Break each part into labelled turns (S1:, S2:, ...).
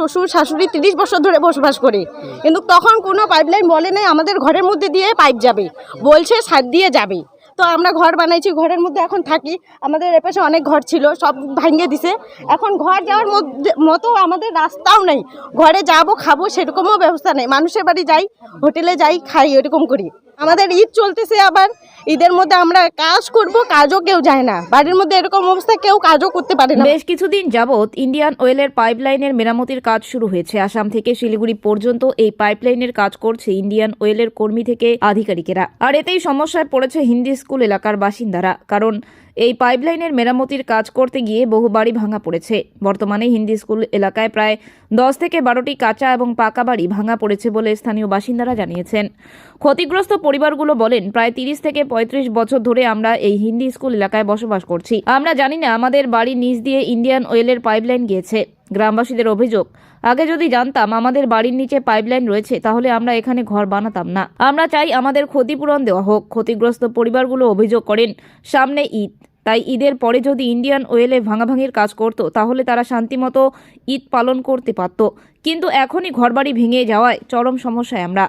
S1: শ্বশুর, শাশুড়ি তিরিশ বছর ধরে বসবাস করে। কিন্তু তখন কোনো পাইপলাইন বলে নাই, আমাদের ঘরের মধ্যে দিয়ে পাইপ যাবে। বলছে সার দিয়ে যাবে। তো আমরা ঘর বানাইছি, ঘরের মধ্যে এখন থাকি। আমাদের এপাশে অনেক ঘর ছিল, সব ভাঙিয়ে দিছে। এখন ঘর যাওয়ার মধ্যে মতো আমাদের রাস্তাও নেই। ঘরে যাব, খাব সেরকমও ব্যবস্থা নেই। মানুষের বাড়ি যাই, হোটেলে যাই, খাই, এরকম করি। আমাদের ঈদ চলতেছে আবার। ঈদের মধ্যে আমরা কাজ করব, কাজও কেউ যায় না। বাড়ির মধ্যে এরকম অবস্থা, কেউ কাজও করতে পারে না।
S2: বেশ কিছুদিন যাবৎ ইন্ডিয়ান ওয়েলের পাইপলাইনের মেরামতির কাজ শুরু হয়েছে। আসাম থেকে শিলিগুড়ি পর্যন্ত এই পাইপলাইনের কাজ করছে ইন্ডিয়ান অয়েলের কর্মী থেকে আধিকারিকেরা। আর এতেই সমস্যায় পড়েছে হিন্দি স্কুল এলাকার বাসিন্দারা। কারণ এই পাইপলাইনের মেরামতির কাজ করতে গিয়ে বহু বাড়ি ভাঙা পড়েছে। বর্তমানে হিন্দি স্কুল এলাকায় প্রায় দশ থেকে বারোটি কাঁচা এবং পাকা বাড়ি ভাঙা পড়েছে বলে স্থানীয় বাসিন্দারা জানিয়েছেন। ক্ষতিগ্রস্ত পরিবারগুলো বলেন, প্রায় তিরিশ থেকে পঁয়ত্রিশ বছর ধরে আমরা এই হিন্দি স্কুল এলাকায় বসবাস করছি। আমরা জানি না আমাদের বাড়ির নিচ দিয়ে ইন্ডিয়ান ওয়েলের পাইপলাইন গিয়েছে। গ্রামবাসীদের অভিযোগ, আগে যদি জানতাম আমাদের বাড়ির নিচে পাইপলাইন রয়েছে, তাহলে আমরা এখানে ঘর বানাতাম না। আমরা চাই আমাদের ক্ষতিপূরণ দেওয়া হোক। ক্ষতিগ্রস্ত পরিবারগুলো অভিযোগ করেন, সামনে ঈদ তাই ঈদের পরে যদি ইন্ডিয়ান ওয়েলে ভাঙাভাঙির কাজ করত, তাহলে তারা শান্তিমতো ঈদ পালন করতে পারত। কিন্তু এখনই ঘরবাড়ি ভেঙে যাওয়ায় চরম সমস্যায় আমরা।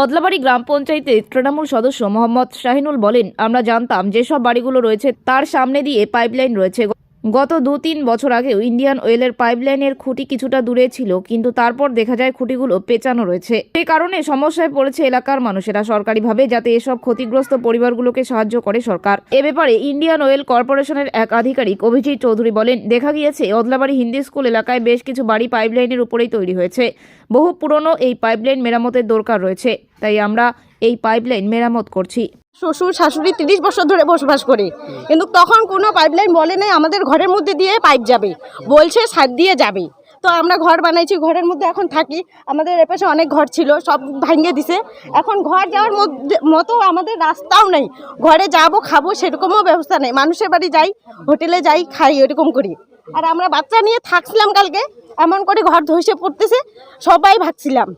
S2: অদলাবাড়ি গ্রাম পঞ্চায়েতের তৃণমূল সদস্য মোহাম্মদ শাহিনুল বলেন, আমরা জানতাম যেসব বাড়িগুলো রয়েছে, তার সামনে দিয়ে পাইপলাইন রয়েছে। গত দু তিন বছর আগেও ইন্ডিয়ান ওয়েলের পাইপলাইনের খুঁটি কিছুটা দূরে ছিল, কিন্তু তারপর দেখা যায় খুঁটিগুলো পেঁচানো রয়েছে। সে কারণে সমস্যায় পড়েছে এলাকার মানুষেরা সরকারিভাবে যাতে এসব ক্ষতিগ্রস্ত পরিবারগুলোকে সাহায্য করে সরকার। এ ব্যাপারে ইন্ডিয়ান অয়েল কর্পোরেশনের এক আধিকারিক অভিজিৎ চৌধুরী বলেন, দেখা গিয়েছে, অদলাবাড়ি হিন্দি স্কুল এলাকায় বেশ কিছু বাড়ি পাইপলাইনের উপরেই তৈরি হয়েছে। বহু পুরনো এই পাইপলাইন মেরামতের দরকার রয়েছে, তাই আমরা এই পাইপলাইন মেরামত করছি।
S1: শ্বশুর, শাশুড়ি তিরিশ বছর ধরে বসবাস করে। কিন্তু তখন কোনো পাইপলাইন বলে নাই, আমাদের ঘরের মধ্যে দিয়ে পাইপ যাবে। বলছে সার দিয়ে যাবে। তো আমরা ঘর বানাইছি, ঘরের মধ্যে এখন থাকি। আমাদের এপাশে অনেক ঘর ছিল, সব ভাঙিয়ে দিছে। এখন ঘর যাওয়ার মধ্যে, মতো আমাদের রাস্তাও নেই। ঘরে যাব, খাব সেরকমও ব্যবস্থা নেই। মানুষের বাড়ি যাই, হোটেলে যাই, খাই এরকম করি। আর আমরা বাচ্চা নিয়ে থাকছিলাম কালকে, এমন করে ঘর ধসে পড়তেছে, সবাই ভাগছিলাম।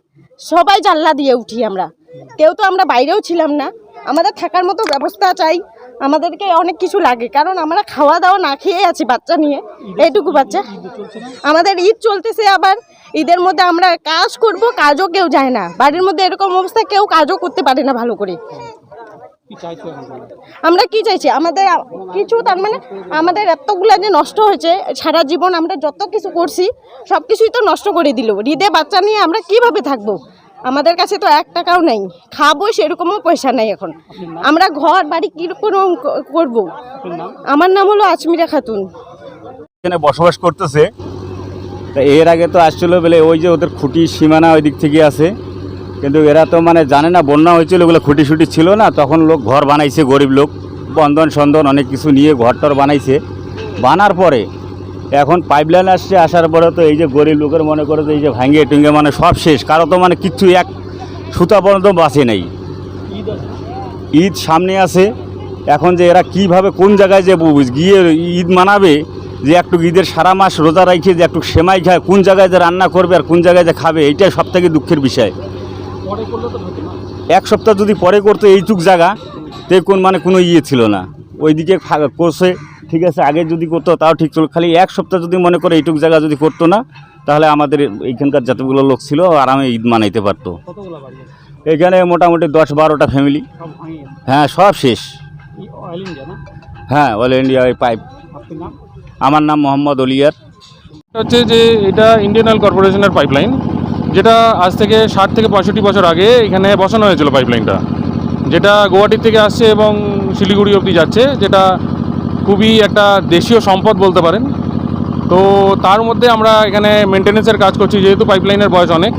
S1: সবাই জানলা দিয়ে উঠি আমরা। কেউ তো আমরা বাইরেও ছিলাম না। আমাদের থাকার মতো ব্যবস্থা চাই। আমাদেরকে অনেক কিছু লাগে। কারণ আমরা খাওয়া দাওয়া না খেয়ে আছি বাচ্চা নিয়ে। এইটুকু বাচ্চা। আমাদের ঈদ চলতেছে আবার। ঈদের মধ্যে আমরা কাজ করব কাজও কেউ যায় না। বাড়ির মধ্যে এরকম অবস্থা কেউ কাজও করতে পারে না ভালো করে। আমরা কি চাইছি? আমাদের কিছু তার মানে আমাদের এতগুলা যে নষ্ট হয়েছে সারা জীবন আমরা যত কিছু করছি সব কিছুই তো নষ্ট করে দিল। ঈদে বাচ্চা নিয়ে আমরা কীভাবে থাকব? আমাদের কাছে তো এক টাকাও নেই। খাব সেরকমও পয়সা নেই এখন। আমরা ঘর বাড়ি কীরকম করব? আমার নাম হলো আজমিরা খাতুন।
S3: এখানে বসবাস করতেছে। তা এর আগে তো আসছিল বলে ওই যে ওদের খুঁটি সীমানা ওই দিক থেকে আছে। কিন্তু এরা তো মানে জানে না বন্যা হয়েছিল ওগুলো খুঁটি শুটি ছিল না। তখন লোক ঘর বানাইছে গরিব লোক। বন্ধন সন্ধন অনেক কিছু নিয়ে ঘর টর বানাইছে। বানার পরে এখন পাইপলাইন আসছে, আসার পরে তো এই যে গরিব লোকের মনে করে এই যে ভাঙিয়ে টুঙ্গে মানে সব শেষ। কারও তো মানে কিচ্ছু এক সুতা পর্যন্ত বাঁচে নেই। ঈদ সামনে আছে। এখন যে এরা কীভাবে কোন জায়গায় যে গিয়ে ঈদ মানাবে, যে একটু ঈদের সারা মাস রোজা রাখে যে একটু সেমাই খায়, কোন জায়গায় যে রান্না করবে আর কোন জায়গায় যে খাবে, এইটাই সব থেকে দুঃখের বিষয়। এক সপ্তাহ যদি পরে করতো, এইটুক জায়গা, তে কোন মানে কোনো ইয়ে ছিল না। ওইদিকে করছে ঠিক আছে আগে যদি করতো তাও ঠিক ছিল। খালি এক সপ্তাহ যদি মনে করে এইটুক জায়গা যদি করতো না তাহলে আমাদের এইখানকার যতগুলো লোক ছিল আরামে ঈদ মানাইতে পারতো। এখানে মোটামুটি দশ বারোটা ফ্যামিলি হ্যাঁ সব শেষ। হ্যাঁ অল ইন্ডিয়া ওই পাইপ আমার নাম মোহাম্মদ অলিয়ার।
S4: হচ্ছে যে এটা ইন্ডিয়ান অয়েল কর্পোরেশনের পাইপলাইন যেটা আজ থেকে ষাট থেকে পঁয়ষট্টি বছর আগে এখানে বসানো হয়েছিল পাইপলাইনটা যেটা গুয়াহাটির থেকে আসছে এবং শিলিগুড়ি অবধি যাচ্ছে যেটা খুবই একটা দেশীয় সম্পদ বলতে পারেন। তো তার মধ্যে আমরা এখানে মেনটেনেন্সের কাজ করছি যেহেতু পাইপলাইনের বয়স অনেক।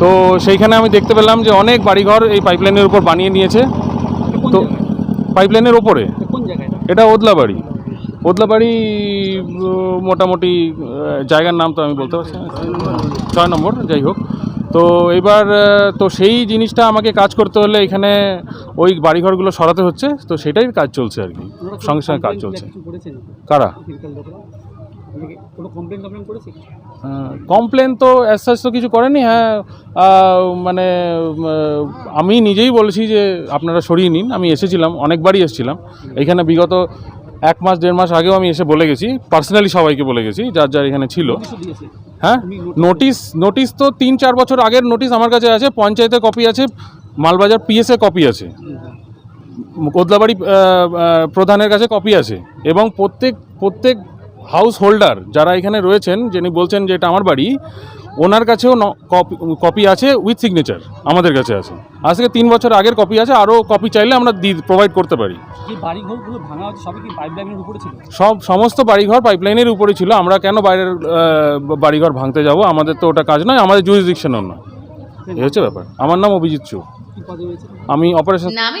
S4: তো সেইখানে আমি দেখতে পেলাম যে অনেক বাড়িঘর এই পাইপলাইনের উপর বানিয়ে নিয়েছে। তো পাইপলাইনের ওপরে এটা ওদলাবাড়ি ওদলাবাড়ি মোটামুটি জায়গার নাম তো আমি বলতে পারছি ছয় নম্বর যাই হোক। তো এবার তো সেই জিনিসটা আমাকে কাজ করতে হলে এখানে ওই বাড়িঘরগুলো সরাতে হচ্ছে তো সেটাই কাজ চলছে আর কি। সঙ্গে সঙ্গে কাজ চলছে। কারা? কমপ্লেন তো অ্যাজ তো কিছু করেনি হ্যাঁ মানে আমি নিজেই বলেছি যে আপনারা সরিয়ে নিন আমি এসেছিলাম অনেকবারই এসেছিলাম। এখানে বিগত এক মাস দেড় মাস আগেও আমি এসে বলে গেছি পার্সোনালি সবাইকে বলে গেছি যার যার এখানে ছিল। হ্যাঁ? নোটিশ নোটিশ তো তিন, চার বছর আগের নোটিশ আমার কাছে আছে পঞ্চায়েতের কপি আছে, মালবাজার পিএসএ কপি আছে। কোদলাবাড়ি প্রধানের কাছে কপি আছে। এবং প্রত্যেক প্রত্যেক হাউস হোল্ডার যারা এখানে রয়েছেন, যিনি বলছেন যে এটা আমার বাড়ি ওনার কাছেও কপি আছে উইথ সিগনেচার আমাদের কাছে আছে। আজ থেকে তিন বছর আগের কপি আছে আরও কপি চাইলে আমরা দি প্রোভাইড করতে পারি। সব সমস্ত বাড়িঘর পাইপলাইনের উপরে ছিল। আমরা কেন বাইরের বাড়িঘর ভাঙতে যাব? আমাদের তো ওটা কাজ নয় আমাদের জুরিসডিকশনও নয়। এই হচ্ছে ব্যাপার। আমার নাম অভিজিৎ চু আমি অপারেশন
S5: নামি